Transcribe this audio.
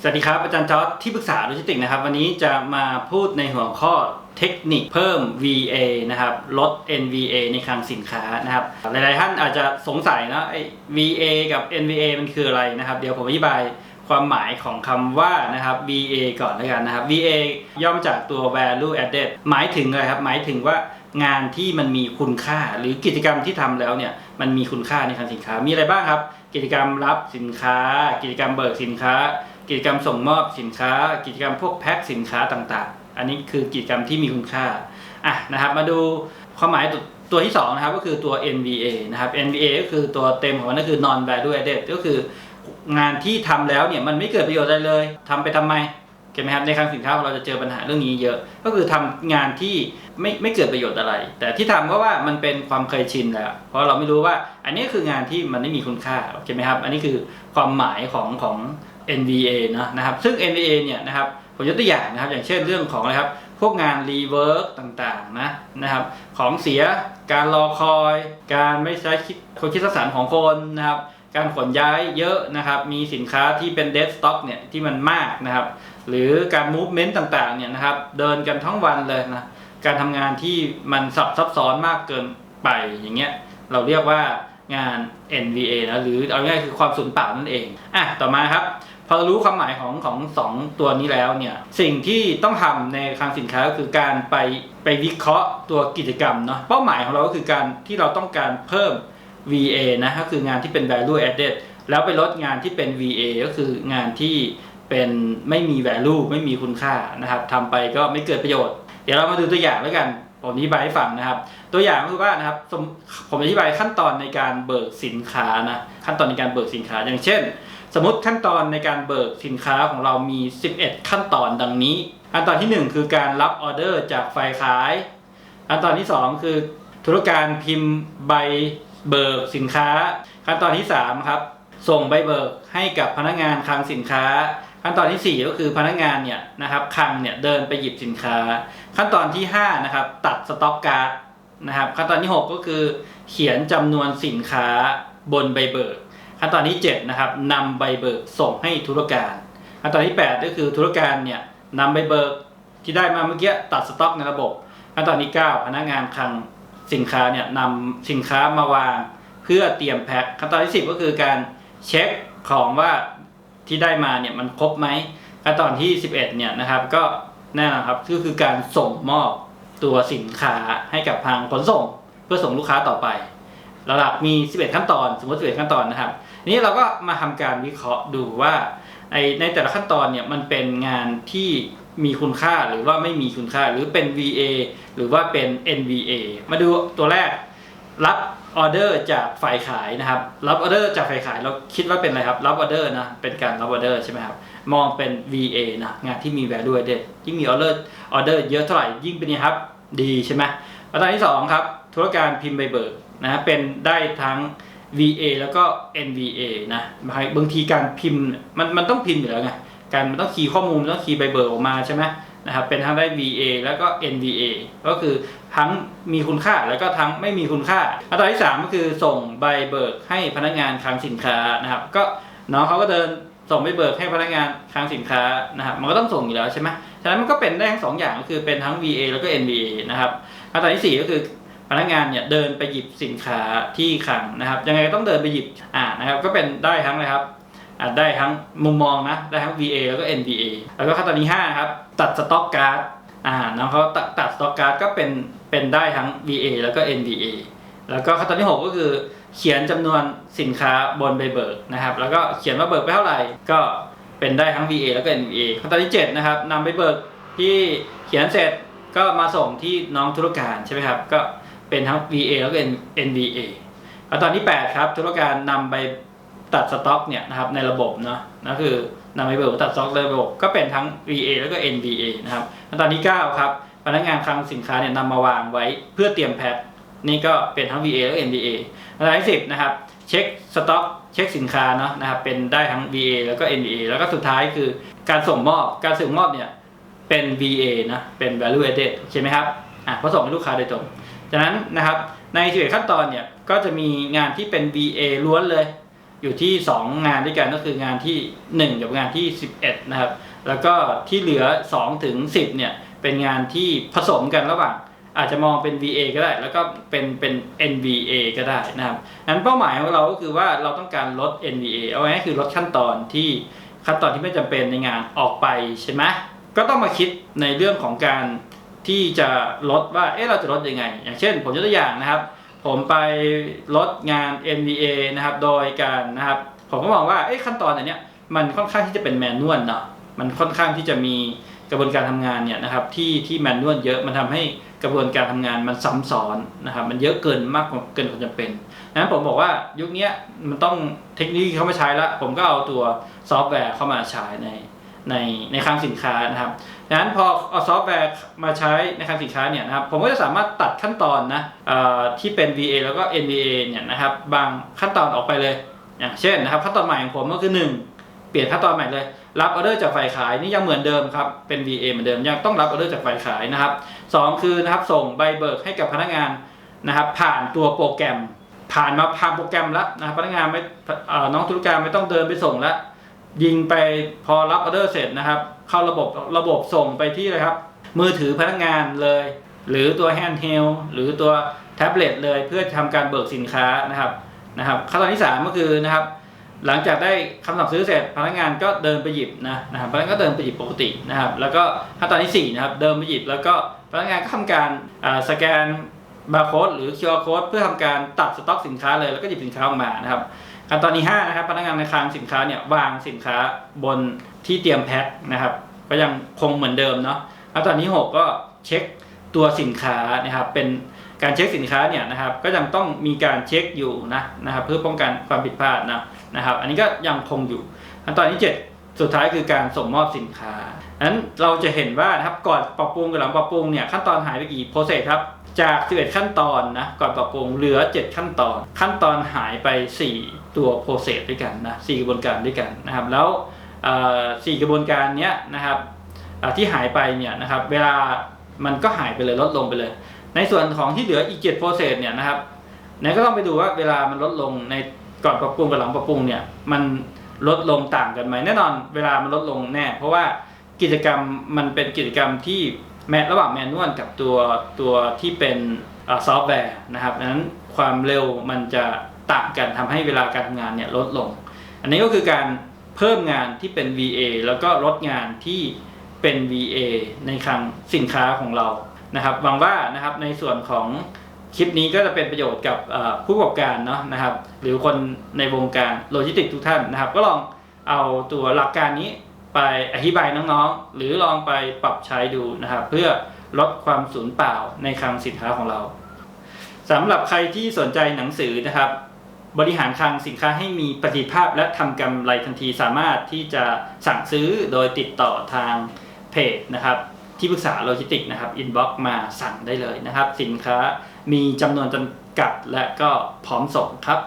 สวัสดีครับ อาจารย์จอร์ดที่ปรึกษาโลจิสติกนะครับ วันนี้จะมาพูดในหัวข้อเทคนิคเพิ่ม VA นะครับลด NVA ในคลังสินค้านะครับ หลายๆท่านอาจจะสงสัยนะไอ้ VA กับ NVA มันคืออะไรนะครับ เดี๋ยวผมอธิบายความหมายของคำว่านะครับ VA ก่อนแล้วกันนะครับ VA ย่อมจากตัว value added หมายถึงอะไรครับ หมายถึงว่างานที่มันมีคุณค่า หรือกิจกรรมที่ทำแล้วเนี่ยมันมีคุณค่าในคลังสินค้ามีอะไรบ้างครับ กิจกรรมรับสินค้า กิจกรรมเบิกสินค้า กิจกรรมส่งมอบสินค้า กิจกรรมพวกแพ็คสินค้าต่างๆ อันนี้คือกิจกรรมที่มีคุณค่าอะนะครับมาดูความหมายตัวที่สองนะครับก็คือตัว NVA นะครับ NVA ก็คือตัวเต็มของมันก็คือ non value added ก็คืองานที่ทำแล้วเนี่ยมันไม่เกิดประโยชน์อะไรเลยทำไปทำไมเห็นไหมครับในคลังสินค้าของเราจะเจอปัญหาเรื่องนี้เยอะ ก็คือทำงานที่ไม่ไม่เกิดประโยชน์อะไร แต่ที่ทำก็ว่ามันเป็นความเคยชินแล้วเพราะเราไม่รู้ว่าอันนี้คืองานที่มันไม่มีคุณค่าโอเคไหมครับ อันนี้คือความหมายของของ NVA นะนะครับ ซึ่ง NVA เนี่ยนะครับผมยกตัวอย่างนะครับอย่างเช่นเรื่องของอะไรครับ พวกงานรีเวิร์กต่างๆนะนะครับ ของเสียการรอคอย การไม่ใช้คิดคนคิดสร้างสรรค์ของคนนะครับ การขนย้ายเยอะนะครับ มีสินค้าที่เป็น dead stock เนี่ยที่มันมากนะครับ หรือการ movement ต่างๆเนี่ยนะครับ เดินกันทั้งวันเลยนะการทำงานที่มันซับซับซ้อนมากเกินไปอย่างเงี้ยเราเรียกว่างาน NVA นะหรือเอาง่ายคือความสูญเปล่านั่นเองอะต่อมาครับ พอรู้ความหมายของของสองตัวนี้แล้วเนี่ยสิ่งที่ต้องทำในคลังสินค้าก็คือการไปไปวิเคราะห์ตัวกิจกรรมเนาะเป้าหมายของเราก็คือการที่เราต้องการเพิ่ม VA นะก็คืองานที่เป็น value added แล้วไปลดงานที่เป็น VA ก็คืองานที่เป็นไม่มี value ไม่มีคุณค่านะครับทำไปก็ไม่เกิดประโยชน์ เดี๋ยวเรามาดูตัวอย่างแล้วกันผมอธิบายให้ฟังนะครับ ตัวอย่างก็คือว่านะครับผมอธิบายขั้นตอนในการเบิกสินค้านะขั้นตอนในการเบิกสินค้าอย่างเช่น สมมติขั้นตอนในการเบิกสินค้าของเรามี 11 ขั้นตอนดังนี้ ขั้นตอนที่ 1 คือการรับออเดอร์จากฝ่ายขาย ขั้นตอนที่ 2 คือธุรการพิมพ์ใบเบิกสินค้า ขั้นตอนที่3ครับส่งใบเบิกให้กับพนักงานคลังสินค้า ขั้นตอนทีสี่4 ก็คือพนักงานเนี่ยนะครับคลังเนี่ยเดินไปหยิบสินค้า ขั้นตอนที่5นะครับตัดสต็อกการ์ดนะครับขั้นตอนที่ 6 ก็คือ เขียนจำนวนสินค้าบนใบเบิก ขั้นตอนที่7นะครับนำใบเบิกส่งให้ธุรการขั้นตอนที่ 8 ก็คือธุรการเนี่ยนำใบเบิกที่ได้มาเมื่อกี้ตัดสต็อกในระบบขั้นตอนที่ 9 พนักงานคลังสินค้าเนี่ยนำสินค้ามาวางเพื่อเตรียมแพ็คขั้นตอนที่ 10 ก็คือการเช็คของว่าที่ได้มาเนี่ยมันครบไหมขั้นตอนที่ 11เนี่ยนะครับก็แน่นอนครับก็คือการส่งมอบตัวสินค้าให้กับทางขนส่ง เพื่อส่งลูกค้าต่อไป ระดับมี 11 ขั้นตอน สมมติ 11 ขั้นตอนนะครับ นี้เราก็มาทำการวิเคราะห์ดูว่าในในแต่ละขั้นตอนเนี่ยมันเป็นงานที่มีคุณค่าหรือว่าไม่มีคุณค่าหรือเป็น VA หรือว่าเป็น NVA มาดูตัวแรก รับออเดอร์จากฝ่ายขายนะครับ รับออเดอร์จากฝ่ายขายเราคิดว่าเป็นอะไรครับ รับออเดอร์นะ เป็นการรับออเดอร์ใช่ไหมครับ มองเป็น VA นะงานที่มี value added ยิ่งมีออเดอร์ออเดอร์เยอะเท่าไหร่ยิ่งเป็นนี่ครับ ดีใช่ไหมอันที่สองครับ ธุรการพิมพ์ใบเบิก นะเป็นได้ทั้ง VA แล้วก็ NVA นะบางทีการพิมพ์มันมันต้องพิมพ์อยู่แล้วไงการมันต้องคีย์ข้อมูลมันต้องคีย์ใบเบิกออกมาใช่ไหมนะครับเป็นทั้งได้ VA แล้วก็ NVA ก็คือทั้งมีคุณค่าแล้วก็ทั้งไม่มีคุณค่าอันตอนที่สามก็คือส่งใบเบิกให้พนักงานคลังสินค้านะครับ ก็น้องเขาก็เดินส่งใบเบิกให้พนักงานคลังสินค้านะครับมันก็ต้องส่งอยู่แล้วใช่ไหมฉะนั้นมันก็เป็นได้ทั้งสองอย่างก็คือเป็นทั้ง VA แล้วก็ NVA นะครับอันตอนที่สี่ก็คือ พนักงานเนี่ยเดินไปหยิบสินค้าที่คลังนะครับ ยังไงก็ต้องเดินไปหยิบอ่านะครับ ก็เป็นได้ทั้งนะครับอ่าได้ทั้งมุมมองนะได้ทั้ง VA แล้วก็ NVA แล้วก็ขั้นตอนที่5ครับตัดสต็อกการ์ดอ่าแล้วเขาตัดตัดสต็อกการ์ดก็เป็นเป็นได้ทั้ง VA แล้วก็ NVA แล้วก็ขั้นตอนที่ 6 ก็คือเขียนจำนวนสินค้าบนใบเบิกนะครับ แล้วก็เขียนว่าเบิกไปเท่าไหร่ก็เป็นได้ทั้ง VA แล้วก็ NVA ขั้นตอนที่ 7 นะครับนำไปเบิกที่เขียนเสร็จก็มาส่งที่น้องธุรการใช่ไหมครับ ก็ เป็นทั้ง VA แล้วก็ NVA แล้วตอนที่ 8 ครับธุรการนำไปตัดสต็อกเนี่ยนะครับในระบบเนาะนั่นคือนำไปเบิกตัดสต็อกในระบบก็เป็นทั้ง VA แล้วก็ NVA นะครับแล้วตอนที่ 9 ครับพนักงานคลังสินค้าเนี่ยนำมาวางไว้เพื่อเตรียมแพ็คนี่ก็เป็นทั้ง VA แล้วก็ NVA แล้วตอนที่10นะครับเช็คสต็อกเช็คสินค้าเนาะนะครับเป็นได้ทั้ง VA แล้วก็ NVA แล้วก็สุดท้ายคือการส่งมอบการส่งมอบเนี่ยเป็น VA นะเป็น value added ใช่ไหมครับอะพราะส่งให้ลูกค้าโดยตรง จากนั้นนะครับใน11ขั้นตอนเนี่ยก็จะมีงานที่เป็น VA ล้วนเลยอยู่ที่ 2 งานด้วยกันก็คืองานที่ 1 กับงานที่ 11 นะครับ แล้วก็ที่เหลือ2ถึง10 เนี่ย เป็นงานที่ผสมกันระหว่าง อาจจะมองเป็น VA ก็ได้ แล้วก็เป็นเป็น NVA ก็ได้นะครับนั้นเป้าหมายของเราก็คือว่าเราต้องการลด NVA เอาไว้คือลดขั้นตอนที่ขั้นตอนที่ไม่จำเป็นในงานออกไปใช่ไหมก็ต้องมาคิดในเรื่องของการ ที่จะลดว่า เอ๊ะ เราจะลดยังไง อย่างเช่น ผมยกตัวอย่างนะครับ ผมไปลดงาน NVA นะครับ โดยการนะครับ ผมก็มองว่า เอ๊ะ ขั้นตอนอันเนี้ย มันค่อนข้างที่จะเป็นแมนนวลเนาะ มันค่อนข้างที่จะมีกระบวนการทำงานเนี่ยนะครับ ที่ที่แมนนวลเยอะ มันทำให้กระบวนการทำงานมันซ้ำซ้อนนะครับ มันเยอะเกินมากเกินความจำเป็นดังนั้นผมบอกว่ายุคนี้มันต้องเทคโนโลยีเข้ามาใช้แล้ว ผมก็เอาตัวซอฟต์แวร์เข้ามาใช้ในในในคลังสินค้านะครับ ดังนั้นพอเอาซอฟต์แวร์มาใช้ในคลังสินค้าเนี่ยนะครับผมก็จะสามารถตัดขั้นตอนนะที่เป็น VA แล้วก็ NVA เนี่ยนะครับบางขั้นตอนออกไปเลย อย่างเช่นนะครับขั้นตอนใหม่ของผมก็คือ 1 เปลี่ยนขั้นตอนใหม่เลย รับออเดอร์จากฝ่ายขายนี่ยังเหมือนเดิมครับเป็น VA เหมือนเดิมยังต้องรับออเดอร์จากฝ่ายขายนะครับสองคือนะครับส่งใบเบิกให้กับพนักงานนะครับผ่านตัวโปรแกรม ผ่านมาผ่านโปรแกรมแล้วนะครับพนักงานไม่น้องธุรการไม่ต้องเดินไปส่งแล้ว ยิงไปพอรับออเดอร์เสร็จนะครับ เข้าระบบระบบส่งไปที่อะไรครับ มือถือพนักงานเลย หรือตัวแฮนด์เฮลหรือตัวแท็บเล็ตเลยเพื่อทำการเบิกสินค้านะครับนะครับขั้นตอนที่ 3 ก็คือนะครับ หลังจากได้คำสั่งซื้อเสร็จพนักงานก็เดินไปหยิบนะนะครับพนักงานก็เดินไปหยิบปกตินะครับ แล้วก็ขั้นตอนที่4นะครับเดินไปหยิบแล้วก็พนักงานก็ทำการสแกนบาร์โค้ดหรือ QR code เพื่อทำการตัดสต็อกสินค้าเลยแล้วก็หยิบสินค้าออกมานะครับ ขั้นตอนที่5นะครับพนักงานในคลังสินค้าเนี่ยวางสินค้าบนที่เตรียมแพ็คนะครับ ก็ยังคงเหมือนเดิมเนาะขั้นตอนที่6ก็เช็คตัวสินค้านะครับ เป็นการเช็คสินค้าเนี่ยนะครับ ก็ยังต้องมีการเช็คอยู่นะนะครับ เพื่อป้องกันความผิดพลาดนะนะครับ อันนี้ก็ยังคงอยู่ขั้นตอนที่ 7 สุดท้ายคือการส่งมอบสินค้านั้นเราจะเห็นว่านะครับก่อนปรับปรุงกับหลังปรับปรุงเนี่ยขั้นตอนหายไปกี่โปรเซสครับ จาก 11 ขั้นตอนนะก่อนปรับปรุงเหลือ 7 ขั้นตอน ขั้นตอนหายไป 4 ตัวโปรเซสด้วยกันนะ4กระบวนการด้วยกันนะครับ แล้วสี่กระบวนการเนี้ยนะครับที่หายไปเนี่ยนะครับเวลามันก็หายไปเลยลดลงไปเลย ในส่วนของที่เหลืออีก7โปรเซสเนี่ยนะครับไหนก็ต้องไปดูว่าเวลามันลดลงในก่อนปรับปรุงกับหลังปรับปรุงเนี่ยมันลดลงต่างกันไหมแน่นอนเวลามันลดลงแน่ เพราะว่ากิจกรรมมันเป็นกิจกรรมที่ แมระหว่างแมนนวลกับตัวตัวที่เป็นซอฟต์แวร์นะครับดังนั้นความเร็วมันจะต่างกันทำให้เวลาการทำงานเนี่ยลดลง อันนี้ก็คือการเพิ่มงานที่เป็น VA แล้วก็ลดงานที่เป็น VA ในคลังสินค้าของเรานะครับหวังว่านะครับในส่วนของคลิปนี้ก็จะเป็นประโยชน์กับผู้ประกอบการเนาะนะครับ หรือคนในวงการโลจิสติกทุกท่านนะครับ ก็ลองเอาตัวหลักการนี้ ไปอธิบายน้องๆ หรือลองไปปรับใช้ดูนะครับ เพื่อลดความสูญเปล่าในคลังสินค้าของเราสำหรับใครที่สนใจหนังสือนะครับ บริหารคลังสินค้าให้มีประสิทธิภาพและทำกำไรทันทีสามารถที่จะสั่งซื้อโดยติดต่อทางเพจนะครับ ที่ปรึกษาโลจิสติกส์นะครับอินบ็อกมาสั่งได้เลยนะครับ สินค้ามีจำนวนจำกัดและก็พร้อมส่งครับ